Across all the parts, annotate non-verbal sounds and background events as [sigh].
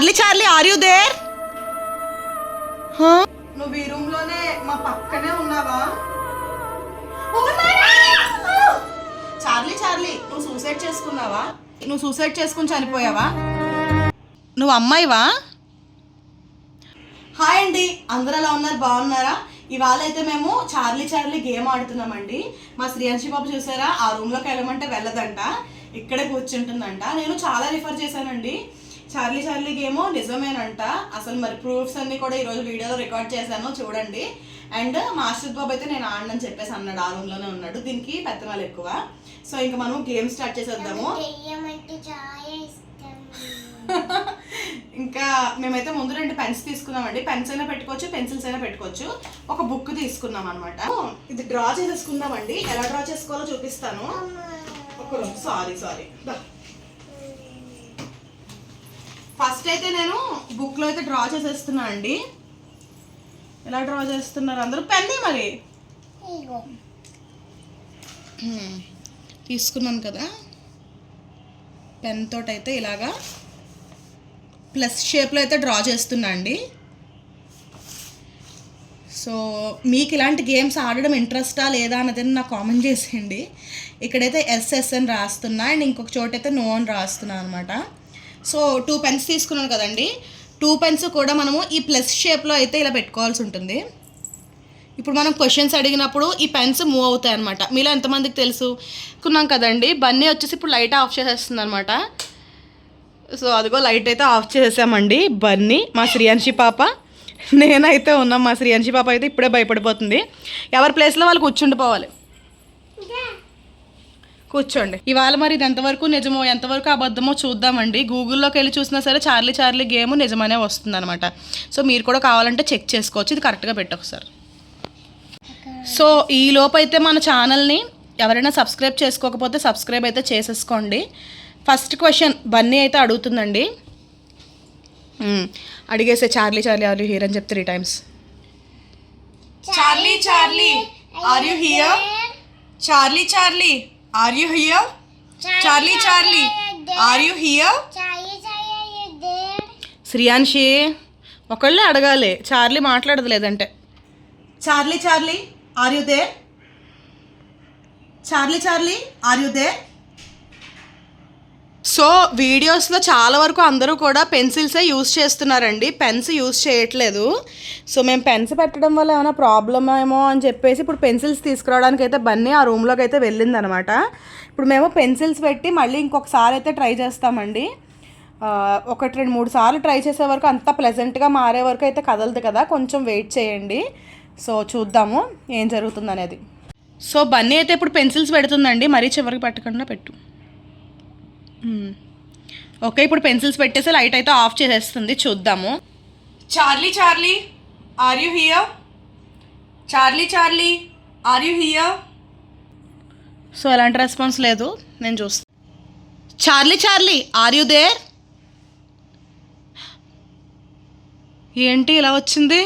Charlie Charlie are you there నువ్వు ఈ రూమ్లోనే మా పక్కనే ఉన్నావా? చార్లీ చార్లీ నువ్వు సూసైడ్ చేసుకున్నావా? నువ్వు సూసైడ్ చేసుకుని చనిపోయావా? నువ్వు అమ్మాయివా? హాయ్ అండి అందరూ ఎలా ఉన్నారు? బాగున్నారా? ఇవాళ అయితే మేము చార్లీ చార్లీ గేమ్ ఆడుతున్నామండి. మా శ్రీయాంశి బాబు చూసారా? ఆ రూమ్లోకి వెళ్ళమంటే వెళ్ళదంట. ఇక్కడే కూర్చుంటుందంట. నేను చాలా రిఫర్ చేశానండి. చార్లీ చార్లీ గేమ్ నిజమేనంట. అసలు మరి ప్రూఫ్స్ అన్ని కూడా ఈరోజు వీడియోలో రికార్డ్ చేశాను చూడండి. అండ్ మాస్టర్ బాబు అయితే నేను ఆడనని చెప్పేసి అన్నాడు ఆ రూమ్లోనే ఉన్నాడు. దీనికి పెత్తనాలు ఎక్కువ. సో ఇంకా మనం గేమ్ స్టార్ట్ చేసేద్దాము. ఇంకా మేమైతే ముందు రెండు పెన్స్ తీసుకున్నామండి. పెన్స్ అయినా పెట్టుకోవచ్చు పెన్సిల్స్ అయినా పెట్టుకోవచ్చు. ఒక బుక్ తీసుకున్నాం అనమాట ఇది డ్రా చేసేసుకుందామండి. ఎలా డ్రా చేసుకోవాలో చూపిస్తాను. Sorry sorry. ఫస్ట్ అయితే నేను బుక్లో అయితే డ్రా చేసేస్తున్నా అండి. ఎలా డ్రా చేస్తున్నారు అందరూ? పెన్ని మరి? తీసుకున్నాను కదా. పెన్ తోటి అయితే ఇలాగా ప్లస్ షేప్లో అయితే డ్రా చేస్తున్నా అండి. సో మీకు ఇలాంటి గేమ్స్ ఆడడం ఇంట్రెస్టా లేదా అన్నది నాకు కామెంట్ చేసేయండి. ఇక్కడైతే ఎస్ఎస్ అని రాస్తున్నా అండ్ ఇంకొక చోట అయితే నో అని రాస్తున్నా అనమాట సో టూ పెన్స్ తీసుకున్నాను కదండి. టూ పెన్స్ కూడా మనము ఈ ప్లస్ షేప్లో అయితే ఇలా పెట్టుకోవాల్సి ఉంటుంది. ఇప్పుడు మనం క్వశ్చన్స్ అడిగినప్పుడు ఈ పెన్స్ మూవ్ అవుతాయి అనమాట మీలో ఎంతమందికి తెలుసు? కున్నాం కదండి. బన్నీ వచ్చేసి ఇప్పుడు లైట్ ఆఫ్ చేసేస్తుంది అనమాట సో అదిగో లైట్ అయితే ఆఫ్ చేసేసామండి. బన్నీ మా శ్రీయాంశి పాప. నేనైతే ఉన్నాం మా శ్రీయాంశి పాప అయితే ఇప్పుడే భయపడిపోతుంది. ఎవరి ప్లేస్లో వాళ్ళు కూర్చుండిపోవాలి. కూర్చోండి. ఇవాళ మరి ఇది ఎంతవరకు నిజమో ఎంతవరకు అబద్ధమో చూద్దామండి. గూగుల్లోకి వెళ్ళి చూసినా సరే చార్లీ చార్లీ గేమ్ నిజమనే వస్తుంది అనమాట సో మీరు కూడా కావాలంటే చెక్ చేసుకోవచ్చు. ఇది కరెక్ట్గా పెట్టు సార్. సో ఈ లోపైతే మన ఛానల్ని ఎవరైనా సబ్స్క్రైబ్ చేసుకోకపోతే సబ్స్క్రైబ్ అయితే చేసేసుకోండి. ఫస్ట్ క్వశ్చన్ బన్నీ అయితే అడుగుతుందండి. అడిగేసే Charlie Charlie are you here అని చెప్తే three times. Charlie Charlie are you here? Charlie Charlie. Are you here Charlie Charlie are you here చాయ్ చాయ్ దేర్ శ్రియాన్షి ఒకళ్ళే అడగాలి. చార్లీ మాట్లాడదు లేదంటే Charlie Charlie are you there Charlie Charlie are you there so వీడియోస్లో చాలా వరకు అందరూ కూడా పెన్సిల్సే యూస్ చేస్తున్నారండి. పెన్స్ యూస్ చేయట్లేదు. సో మేము పెన్స్ పెట్టడం వల్ల ఏమైనా ప్రాబ్లమ్ ఏమో అని చెప్పేసి ఇప్పుడు పెన్సిల్స్ తీసుకురావడానికి అయితే బన్నీ ఆ రూమ్లోకి అయితే వెళ్ళిందనమాట. ఇప్పుడు మేము పెన్సిల్స్ పెట్టి మళ్ళీ ఇంకొకసారి అయితే ట్రై చేస్తామండి. ఒకటి రెండు మూడు సార్లు ట్రై చేసే వరకు అంత ప్లెజెంట్గా మారే వరకు అయితే కదలదు కదా. కొంచెం వెయిట్ చేయండి. సో చూద్దాము ఏం జరుగుతుంది అనేది సో బన్నీ అయితే ఇప్పుడు పెన్సిల్స్ పెడుతుందండి. మరీ చివరికి పెట్టకుండా పెట్టు. ఓకే ఇప్పుడు పెన్సిల్స్ పెట్టేసి లైట్ అయితే ఆఫ్ చేసేస్తుంది చూద్దాము. Charlie Charlie are you here? Charlie Charlie are you here? So ఎలాంటి రెస్పాన్స్ లేదు నేను చూస్తాను Charlie Charlie are you there? ఏంటి ఇలా వచ్చింది?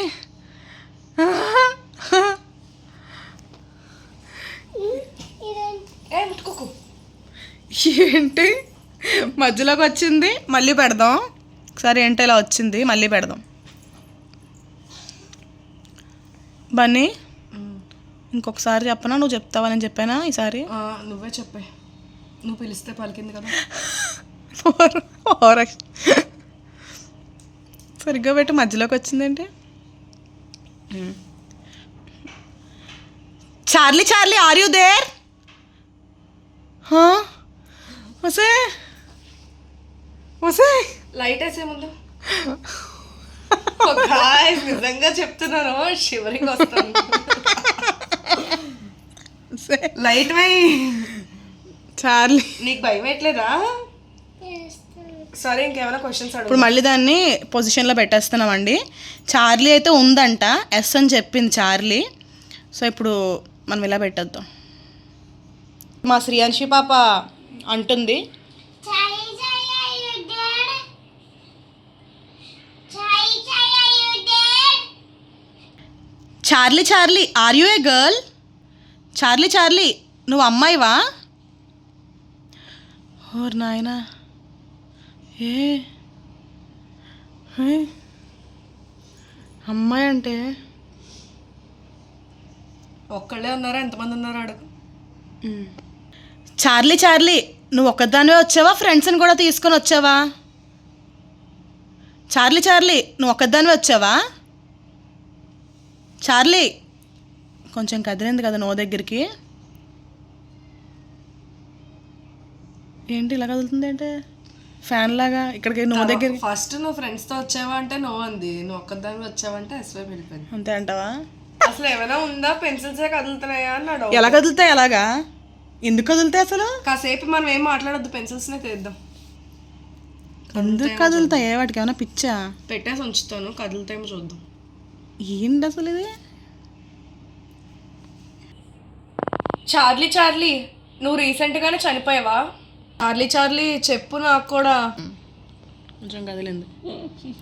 ఏంటి? మధ్యలోకి వచ్చింది మళ్ళీ పెడదాం. ఒకసారి ఏంటి ఇలా వచ్చింది మళ్ళీ పెడదాం. బన్నీ ఇంకొకసారి చెప్పనా? నువ్వు చెప్తావని చెప్పానా ఈసారి? నువ్వే చెప్పే. నువ్వు పిలిస్తే పలికింది కదా. సరిగ్గా పెట్టి మధ్యలోకి వచ్చిందేంటి Charlie Charlie are you there? వసే. లైట్ వేసే ముందు. నిజంగా చెప్తున్నాను షివరింగ్ వస్తుంది. వసే. Light why. చార్లీ. నీకు భయం ఎట్లేదా సరే ఇంకేమైనా క్వశ్చన్స్ ఇప్పుడు మళ్ళీ దాన్ని పొజిషన్లో పెట్టేస్తున్నామండి. చార్లీ అయితే ఉందంట ఎస్ అని చెప్పింది చార్లీ. సో ఇప్పుడు మనం ఇలా పెట్టేద్దాం. మా శ్రీయాంశి పాప అంటుంది. Charlie Charlie are you a girl Charlie Charlie నువ్వు అమ్మాయివా? ఓర్ నాయనా ఏ. అమ్మాయి అంటే? ఒక్కళ్ళే ఉన్నారా? ఎంతమంది ఉన్నారా అడుగు. చార్లీ చార్లీ నువ్వు ఒక్కదానివే వచ్చావా? ఫ్రెండ్స్ని కూడా తీసుకొని వచ్చావా? చార్లీ చార్లీ నువ్వు ఒక్కదానివే వచ్చావా? చార్లీ కొంచెం కదిలింది కదా నువ్వు దగ్గరికి. ఏంటి ఇలా కదులుతుంది అంటే? ఫ్యాన్ లాగా ఇక్కడికి నువ్వు దగ్గరికి. ఫస్ట్ నువ్వు ఫ్రెండ్స్తో వచ్చావా అంటే నో అంది. నువ్వు ఒక్కదాని వచ్చావంటే ఎస్వైపు వెళ్ళిపోయింది. అంతే అంటావా? అసలు ఏమైనా ఉందా? పెన్సిల్స్ కదులుతున్నాయా అన్నాడు. ఎలా కదులుతాయి అలాగా? ఎందుకు కదులుతాయి అసలు? కాసేపు మనం ఏం మాట్లాడొద్దు పెన్సిల్స్ నే తీద్దాం. ఎందుకు కదులుతాయి? వాటికి? ఏమైనా పిచ్చా? పెట్టేసి ఉంచుతాను. కదులుతాయేమో చూద్దాం. ఏంటి అసలు ఇది చార్లీ చార్లీ నువ్వు రీసెంట్ గానే చనిపోయావా? చార్లీ చార్లీ చెప్పు నాకు కూడా. కొంచెం కదిలింది.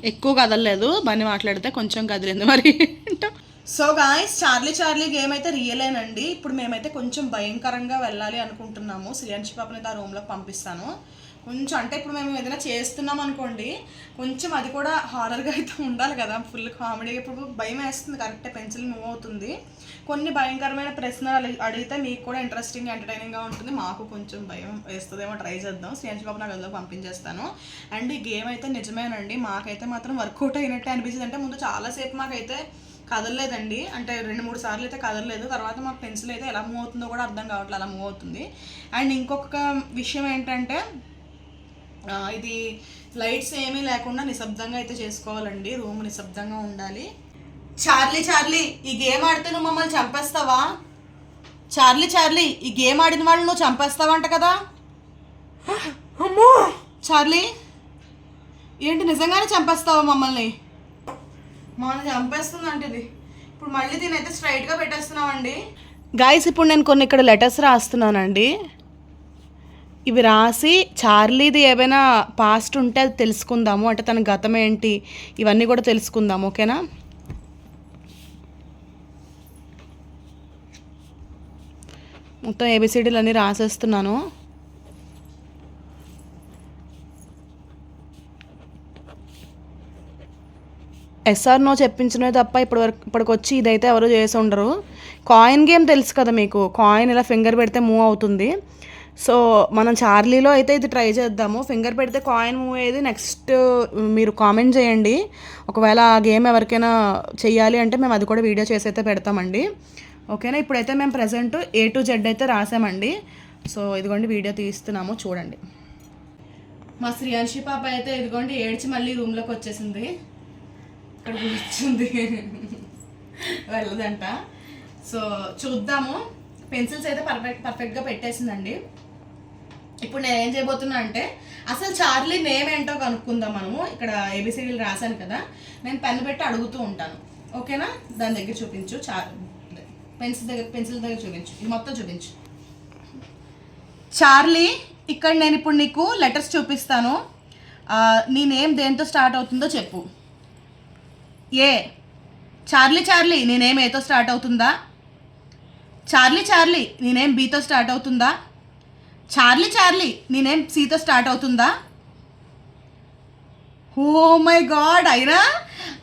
ఎక్కువ కదలలేదు బని మాట్లాడితే కొంచెం కదిలింది మరి so guys Charlie Charlie game అయితే రియలేనండి ఇప్పుడు మేమైతే కొంచెం భయంకరంగా వెళ్ళాలి అనుకుంటున్నాము. శ్రీయాంశి పాపని ఆ రూమ్లోకి పంపిస్తాను. కొంచెం అంటే ఇప్పుడు మేము ఏదైనా చేస్తున్నాం అనుకోండి కొంచెం అది కూడా హారర్గా అయితే ఉండాలి కదా. ఫుల్ కామెడీ ఇప్పుడు భయం వేస్తుంది. కరెక్టే పెన్సిల్ మూవ్ అవుతుంది. కొన్ని భయంకరమైన ప్రశ్నలు అడిగితే మీకు కూడా ఇంట్రెస్టింగ్ ఎంటర్టైనింగ్గా ఉంటుంది. మాకు కొంచెం భయం వేస్తుందేమో ట్రై చేద్దాం. శ్రీయాంశి పాప నాకు అందులో పంపించేస్తాను. అండ్ ఈ గేమ్ అయితే నిజమేనండి. మాకైతే మాత్రం వర్కౌట్ అయినట్టే అనిపించింది అంటే ముందు చాలాసేపు మాకైతే కదలలేదండి. అంటే రెండు మూడు సార్లు అయితే కదలలేదు. తర్వాత మాకు పెన్సిల్ అయితే ఎలా మూవ్ అవుతుందో కూడా అర్థం కావట్లేదు అలా మూవ్ అవుతుంది. అండ్ ఇంకొక విషయం ఏంటంటే ఇది లైట్స్ ఏమీ లేకుండా నిశ్శబ్దంగా అయితే చేసుకోవాలండి. రూమ్ నిశ్శబ్దంగా ఉండాలి. చార్లీ చార్లీ ఈ గేమ్ ఆడితే నువ్వు మమ్మల్ని చంపేస్తావా? చార్లీ చార్లీ ఈ గేమ్ ఆడిన వాళ్ళు నువ్వు చంపేస్తావంట కదా? అమ్మో! చార్లీ ఏంటి నిజంగానే చంపేస్తావా మమ్మల్ని? మన చంపేస్తుంది ఇది ఇప్పుడు మళ్ళీ దీని అయితే స్ట్రైట్గా పెట్టేస్తున్నామండి. గాయస్ ఇప్పుడు నేను కొన్ని ఇక్కడ లెటర్స్ రాస్తున్నానండి. ఇవి రాసి చార్లీది ఏమైనా పాస్ట్ ఉంటే అది తెలుసుకుందాము. అంటే తన గతం ఏంటి ఇవన్నీ కూడా తెలుసుకుందాము ఓకేనా మొత్తం ఏబిసిడీలు అన్నీ రాసేస్తున్నాను. ఎస్ఆర్ నో చెప్పించినవి తప్ప ఇప్పటి వరకు ఇప్పటికొచ్చి ఇదైతే ఎవరు చేసి ఉండరు. కాయిన్ గేమ్ తెలుసు కదా మీకు. కాయిన్ ఇలా ఫింగర్ పెడితే మూవ్ అవుతుంది. సో మనం చార్లీలో అయితే ఇది ట్రై చేద్దాము. ఫింగర్ పెడితే కాయిన్ మూవ్ అయ్యేది నెక్స్ట్ మీరు కామెంట్ చేయండి. ఒకవేళ ఆ గేమ్ ఎవరికైనా చెయ్యాలి అంటే మేము అది కూడా వీడియో చేసి అయితే పెడతామండి. ఓకేనా? ఇప్పుడైతే మేము ప్రజెంట్ ఏ టు జెడ్ అయితే రాసామండి. సో ఇదిగోండి వీడియో తీస్తున్నాము చూడండి. మా శ్రీయాంశి పాప అయితే ఇదిగోండి ఏడ్చి మళ్ళీ రూమ్లోకి వచ్చేసింది. ఇక్కడ కూర్చుంది వెళ్ళదంట. సో చూద్దాము. పెన్సిల్స్ అయితే పర్ఫెక్ట్ పర్ఫెక్ట్గా పెట్టేసిందండి. ఇప్పుడు నేను ఏం చేయబోతున్నా అంటే అసలు చార్లీ నేమ్ ఏంటో కనుక్కుందాం మనము. ఇక్కడ ఏబిసిడీలు రాశాను కదా. నేను పెన్ పెట్టి అడుగుతూ ఉంటాను. ఓకేనా? దాని దగ్గర చూపించు. చార్ పెన్సిల్ దగ్గర పెన్సిల్ దగ్గర చూపించు. ఇది మొత్తం చూపించు. చార్లీ ఇక్కడ నేను ఇప్పుడు నీకు లెటర్స్ చూపిస్తాను. నీ నేమ్ దేంతో స్టార్ట్ అవుతుందో చెప్పు. ఏ? చార్లీ చార్లీ నేనేం ఏతో స్టార్ట్ అవుతుందా? చార్లీ చార్లీ నేనేం బీతో స్టార్ట్ అవుతుందా? చార్లీ చార్లీ నేనేం సీతో స్టార్ట్ అవుతుందా? ఓ మై గాడ్ అయినా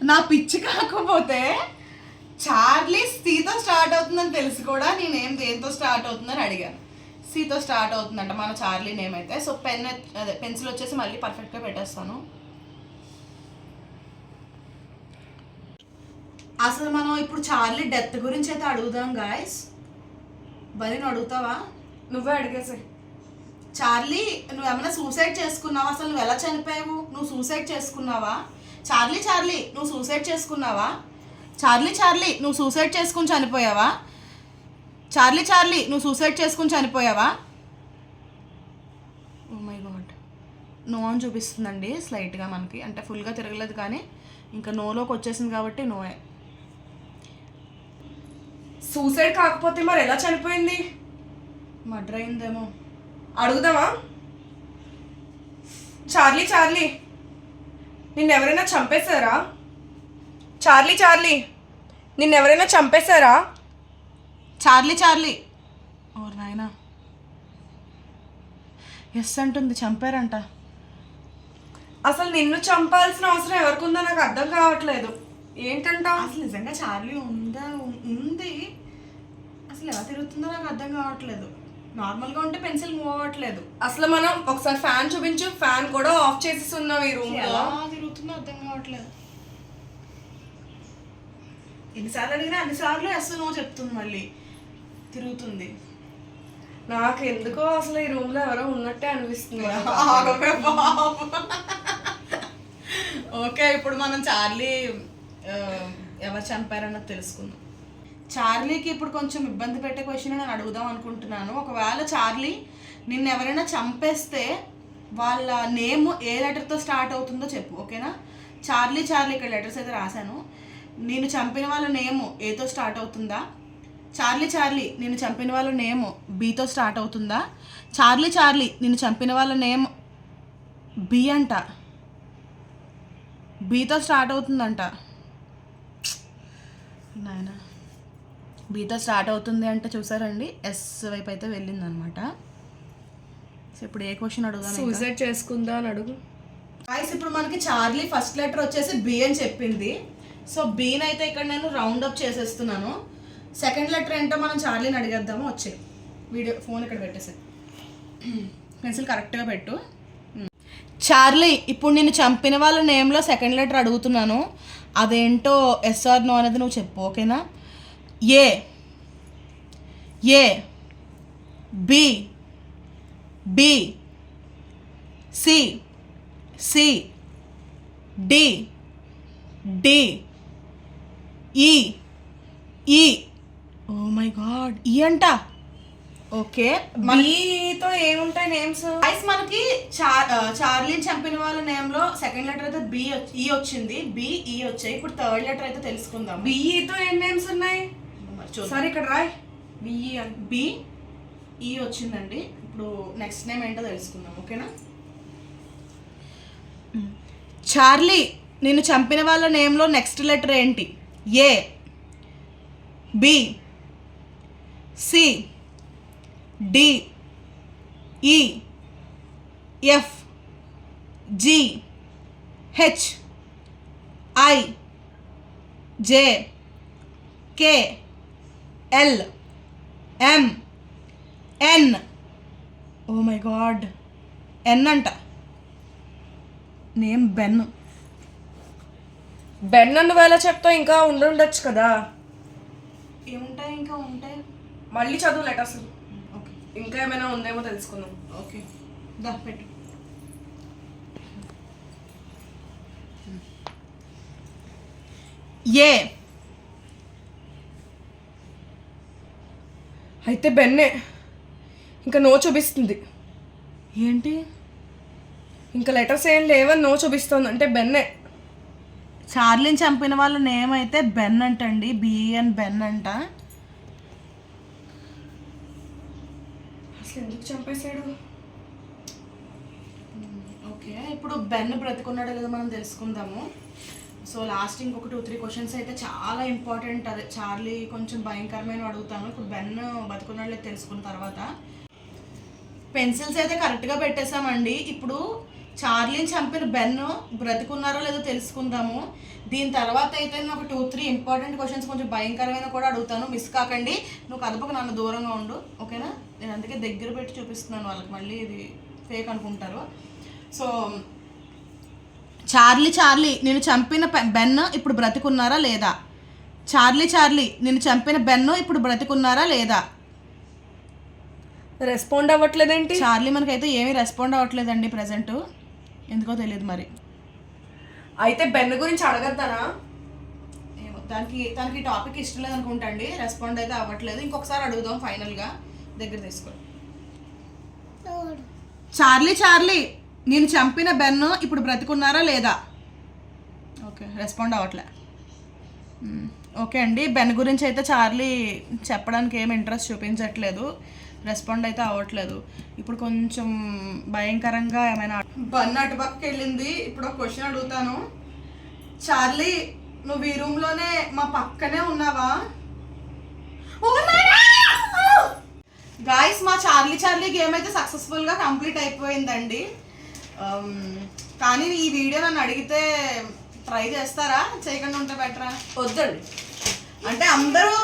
నా పిచ్చి కాకపోతే చార్లీ సీతో స్టార్ట్ అవుతుందని తెలిసి కూడా నేనేం దేంతో స్టార్ట్ అవుతుందని అడిగాను. సీతో స్టార్ట్ అవుతుందంట మన చార్లీ నేమ్ అయితే. సో పెన్ అదే పెన్సిల్ వచ్చేసి మళ్ళీ పర్ఫెక్ట్గా పెట్టేస్తాను. అసలు మనం ఇప్పుడు చార్లీ డెత్ గురించి అయితే అడుగుదాం గాయస్ బలిని అడుగుతావా? నువ్వే అడిగేసి. చార్లీ నువ్వు ఏమైనా సూసైడ్ చేసుకున్నావా? అసలు నువ్వు ఎలా చనిపోయావు? నువ్వు సూసైడ్ చేసుకున్నావా? చార్లీ చార్లీ నువ్వు సూసైడ్ చేసుకున్నావా? చార్లీ చార్లీ నువ్వు సూసైడ్ చేసుకుని చనిపోయావా? చార్లీ చార్లీ నువ్వు సూసైడ్ చేసుకుని చనిపోయావా? ఓ మై గాడ్ నో అని చూపిస్తుందండి స్లైట్గా మనకి. అంటే ఫుల్గా తిరగలేదు కానీ ఇంకా నోలోకి వచ్చేసింది కాబట్టి నోయే. సూసైడ్ కాకపోతే మరి ఎలా చనిపోయింది? మర్డర్ అయిందేమో అడుగుదామా? Charlie Charlie. నిన్నెవరైనా చంపేశారా? Charlie Charlie. నిన్నెవరైనా చంపేశారా? Charlie Charlie. Or నాయనా. ఎస్ అంటుంది చంపారంట. అసలు నిన్ను చంపాల్సిన అవసరం ఎవరికి ఉందో నాకు అర్థం కావట్లేదు. ఏంటంటావు అసలు నిజంగా చార్లీ ఉంది. అసలు ఎలా తిరుగుతుందో నాకు అర్థం కావట్లేదు. నార్మల్గా ఉంటే పెన్సిల్ మూవ్ అవ్వట్లేదు. అసలు మనం ఒకసారి ఫ్యాన్ చూపించు ఫ్యాన్ కూడా ఆఫ్ చేసేసి ఉన్నాం ఈ రూమ్ ఎలా తిరుగుతుందో అర్థం కావట్లేదు. ఎన్నిసార్లు అడిగినా అన్నిసార్లు ఎస్ నువ్వు చెప్తుంది మళ్ళీ. తిరుగుతుంది. నాకు ఎందుకో అసలు ఈ రూమ్లో ఎవరో ఉన్నట్టే అనిపిస్తుంది. [laughs] [laughs] ఓకే ఇప్పుడు మనం చార్లీ ఎవరు చంపారన్నది తెలుసుకుందాం. చార్లీకి ఇప్పుడు కొంచెం ఇబ్బంది పెట్టే క్వశ్చన్ నేను అడుగుదాం అనుకుంటున్నాను. ఒకవేళ చార్లీ నిన్ను ఎవరైనా చంపేస్తే వాళ్ళ నేమ్ ఏ లెటర్తో స్టార్ట్ అవుతుందో చెప్పు ఓకేనా చార్లీ చార్లీ ఇక్కడ లెటర్స్ అయితే రాశాను. నేను చంపిన వాళ్ళ నేమ్ ఏతో స్టార్ట్ అవుతుందా? చార్లీ చార్లీ నేను చంపిన వాళ్ళ నేమ్ బీతో స్టార్ట్ అవుతుందా? చార్లీ చార్లీ నేను చంపిన వాళ్ళ నేమ్ బి అంట. బీతో స్టార్ట్ అవుతుందంట. నాయనా. బీతో స్టార్ట్ అవుతుంది అంటే చూసారండి? ఎస్ వైపు అయితే వెళ్ళిందనమాట. సో ఇప్పుడు ఏ క్వశ్చన్ అడుగుదాం? సూసైడ్ చేసుకుందా అని అడుగు. గాయస్ ఇప్పుడు మనకి చార్లీ ఫస్ట్ లెటర్ వచ్చేసి బి అని చెప్పింది. సో బీని అయితే ఇక్కడ నేను రౌండ్ అప్ చేసేస్తున్నాను. సెకండ్ లెటర్ ఏంటో మనం చార్లీని అడిగేద్దాము. వచ్చే. వీడియో ఫోన్ ఇక్కడ పెట్టేసి పెన్సిల్ కరెక్ట్గా పెట్టు. చార్లీ ఇప్పుడు నేను చంపిన వాళ్ళ నేమ్లో సెకండ్ లెటర్ అడుగుతున్నాను. అదేంటో ఎస్ఆర్ నో అనేది నువ్వు చెప్పు ఓకేనా A A B B C C D D E E. Oh my God ఈ అంట. ఓకే బీతో ఏముంటాయి నేమ్స్? గైస్ మనకి చార్ చార్లీని చంపిన వాళ్ళ నేమ్లో సెకండ్ లెటర్ అయితే బి ఈ వచ్చింది. బి ఈ వచ్చాయి. ఇప్పుడు థర్డ్ లెటర్ అయితే తెలుసుకుందాం. బిఈతో ఏం నేమ్స్ ఉన్నాయి. సరే ఇక్కడ రాయ్. బిఈ అని బి ఈ వచ్చిందండి. ఇప్పుడు నెక్స్ట్ నేమ్ ఏంటో తెలుసుకుందాం ఓకేనా? చార్లీ నేను చంపిన వాళ్ళ నేమ్లో నెక్స్ట్ లెటర్ ఏంటి? A B C D E F G H I J K L M N oh my god N అంట. నేమ్ బెన్ బెన్ అని వేళ చెప్తా ఇంకా ఉండుండొచ్చు కదా. ఏముంటాయి ఇంకా ఉంటాయి? మళ్ళీ చదువు లెటర్స్. ఓకే. ఇంకా ఏమైనా ఉందేమో తెలుసుకుందాం. ఓకే. దా పెట్టు. ఏ అయితే బెన్నే ఇంకా నో చూపిస్తుంది. ఏంటి? ఇంకా లెటర్స్ ఏం లేవని నో చూపిస్తుంది అంటే బెన్నే. చార్లీని చంపిన వాళ్ళ నేమ్ అయితే బెన్ అంటండి బిఎన్ బెన్ అంట. అసలు ఎందుకు చంపేశాడు? ఓకే ఇప్పుడు బెన్ బ్రతికున్నాడు లేదా మనం తెలుసుకుందాము. సో లాస్ట్ ఇంకొక టూ త్రీ క్వశ్చన్స్ అయితే చాలా ఇంపార్టెంట్. అదే చార్లీ కొంచెం భయంకరమైన అడుగుతాను. ఇప్పుడు బెన్ బతుకున్నాడు తెలుసుకున్న తర్వాత. పెన్సిల్స్ అయితే కరెక్ట్గా పెట్టేశామండి. ఇప్పుడు చార్లీని చంపిన బెన్ బ్రతికున్నారో లేదో తెలుసుకుందాము. దీని తర్వాత అయితే నేను ఒక టూ త్రీ ఇంపార్టెంట్ క్వశ్చన్స్ కొంచెం భయంకరమైన కూడా అడుగుతాను. మిస్ కాకండి. నువ్వు కదపక నన్ను దూరంగా ఉండు. ఓకేనా? నేను అందుకే దగ్గర పెట్టి చూపిస్తున్నాను వాళ్ళకి. మళ్ళీ ఇది ఫేక్ అనుకుంటారు. సో చార్లీ చార్లీ నేను చంపిన బెన్ ఇప్పుడు బ్రతికున్నారా లేదా? చార్లీ చార్లీ నేను చంపిన బెన్ను ఇప్పుడు బ్రతికున్నారా లేదా? రెస్పాండ్ అవ్వట్లేదేంటి? చార్లీ మనకైతే ఏమీ రెస్పాండ్ అవ్వట్లేదండి ప్రజెంట్ ఎందుకో తెలియదు మరి. అయితే బెన్ గురించి అడగద్దానా? ఏమో దానికి దానికి టాపిక్ ఇష్టం లేదు అనుకుంటా అండి. రెస్పాండ్ అయితే అవ్వట్లేదు. ఇంకొకసారి అడుగుదాం ఫైనల్గా దగ్గర తీసుకో. Charlie Charlie! నేను చంపిన బెన్ ఇప్పుడు బ్రతికున్నారా లేదా? ఓకే రెస్పాండ్ అవ్వట్లే. ఓకే అండి బెన్ గురించి అయితే చార్లీ చెప్పడానికి ఏం ఇంట్రెస్ట్ చూపించట్లేదు. రెస్పాండ్ అయితే అవ్వట్లేదు. ఇప్పుడు కొంచెం భయంకరంగా ఏమైనా బన్ అటుపక్కకి వెళ్ళింది. ఇప్పుడు ఒక క్వశ్చన్ అడుగుతాను. చార్లీ నువ్వు ఈ రూమ్లోనే మా పక్కనే ఉన్నావా? Oh గాయస్ మా చార్లీ చార్లీ గేమ్ అయితే సక్సెస్ఫుల్గా కంప్లీట్ అయిపోయిందండి కానీ ఈ వీడియో నన్ను అడిగితే ట్రై చేస్తారా? చేయకుండా ఉంటే బెటరా వద్దండి. అంటే అందరూ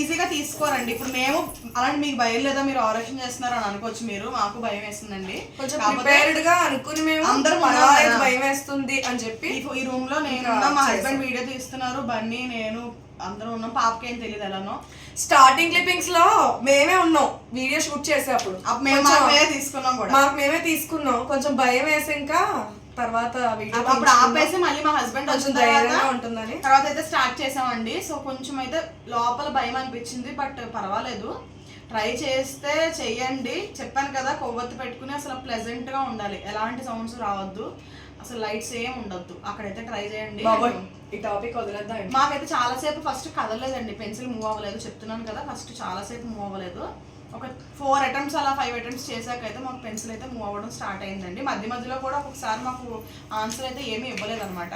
ఈజీగా తీసుకోరండి. ఇప్పుడు మేము అలాంటి మీకు భయం లేదా మీరు ఆలోచన చేస్తున్నారు అని అనుకోవచ్చు మీరు. మాకు భయం వేస్తుందండి. కొంచెం గా అనుకుని మేము అందరం. భయం వేస్తుంది అని చెప్పి ఈ రూమ్లో నేను మా. హస్బెండ్ వీడియో తీస్తున్నారు. బన్నీ నేను అందరూ ఉన్నాం. పాపకి తెలియదు ఎలానో. స్టార్టింగ్ క్లిప్పింగ్స్లో మేమే ఉన్నాం. వీడియో షూట్ చేసేటప్పుడు అప్పుడు. మేము కొంచెం మాకు మేమే తీసుకున్నాం కూడా. మాకు మేమే తీసుకున్నాం. కొంచెం భయం వేసి ఇంకా తర్వాత వీడియో అప్పుడు- ఆపేసి మళ్ళీ మా హస్బెండ్ కొంచెం వచ్చిన తర్వాత ధైర్యంగా ఉంటుందని. తర్వాత అయితే స్టార్ట్ చేసామండి. సో కొంచెం అయితే లోపల భయం అనిపించింది బట్ పర్వాలేదు. ట్రై చేస్తే చెయ్యండి. చెప్పాను కదా కొవ్వొత్తి పెట్టుకుని అసలు ప్లెజెంట్గా ఉండాలి. ఎలాంటి సౌండ్స్ రావద్దు. అసలు లైట్స్ ఏం ఉండొద్దు. అక్కడైతే ట్రై చేయండి. ఈ టాపిక్ వదిలేద్దాం మాకైతే చాలాసేపు ఫస్ట్ కదలలేదండి. పెన్సిల్ మూవ్ అవ్వలేదు. చెప్తున్నాను కదా ఫస్ట్ చాలాసేపు మూవ్ అవ్వలేదు. ఒక ఫోర్ అటెంప్ట్స్ అలా ఫైవ్ అటెంప్ట్స్ చేశాకైతే మాకు పెన్సిల్ అయితే మూవ్ అవ్వడం స్టార్ట్ అయిందండి. మధ్య మధ్యలో కూడా ఒక్కొక్కసారి మాకు ఆన్సర్ అయితే ఏమీ ఇవ్వలేదు అనమాట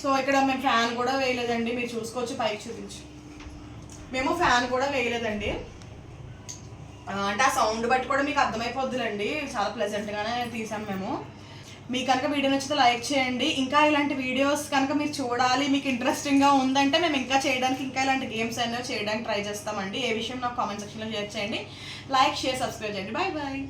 సో ఇక్కడ మేము ఫ్యాన్ కూడా వేయలేదండి. మీరు చూసుకోవచ్చు పైకి చూపించు. మేము ఫ్యాన్ కూడా వేయలేదండి. అంటే ఆ సౌండ్ బట్టి కూడా మీకు అర్థమైపోద్దులండి. చాలా ప్లెజెంట్గానే తీసాం మేము. మీకు కనుక వీడియో నచ్చితే లైక్ చేయండి. ఇంకా ఇలాంటి వీడియోస్ కనుక మీరు చూడాలి మీకు ఇంట్రెస్టింగ్గా ఉందంటే మేము ఇంకా చేయడానికి ఇంకా ఇలాంటి గేమ్స్ అనేవి చేయడానికి ట్రై చేస్తామండి. ఏ విషయం నాకు కామెంట్ సెక్షన్లో షేర్ చేయండి. లైక్ షేర్ సబ్స్క్రైబ్ చేయండి. Bye bye